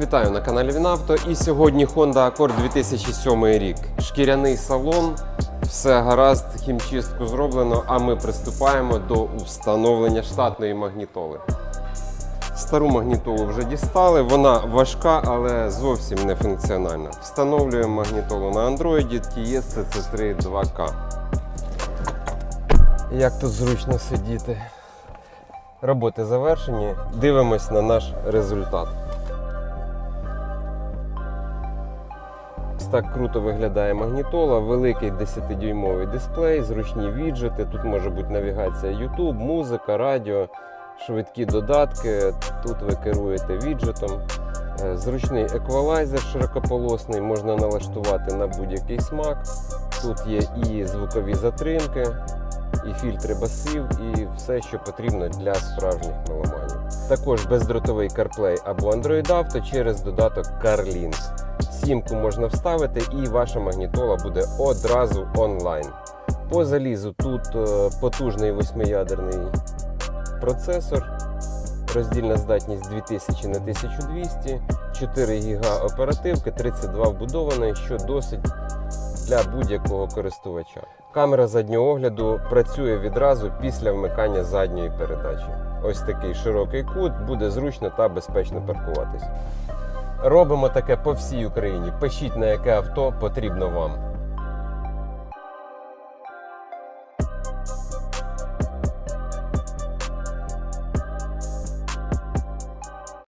Вітаю на каналі Вінавто. І сьогодні Honda Accord 2007 рік. Шкіряний салон, все гаразд, хімчистку зроблено, а ми приступаємо до встановлення штатної магнітоли. Стару магнітолу вже дістали, вона важка, але зовсім не функціональна. Встановлюємо магнітолу на Android TS CC3 2K. Як тут зручно сидіти. Роботи завершені. Дивимось на наш результат. Так круто виглядає магнітола, великий 10-дюймовий дисплей, зручні віджити. Тут може бути навігація YouTube, музика, радіо, швидкі додатки. Тут ви керуєте віджитом. Е, Зручний еквалайзер широкополосний, можна налаштувати на будь-який смак. Тут є і звукові затримки, і фільтри басів, і все, що потрібно для справжніх меломанів. Також бездротовий CarPlay або Android Auto через додаток CarLink. Сімку можна вставити, і ваша магнітола буде одразу онлайн. По залізу тут е, потужний восьмиядерний процесор, роздільна здатність 2000 на 1200, 4 ГБ оперативки, 32 вбудованої, що досить для будь-якого користувача. Камера заднього огляду працює відразу після вмикання задньої передачі. Ось такий широкий кут, буде зручно та безпечно паркуватись. Робимо таке по всій Україні. Пишіть на яке авто потрібно вам.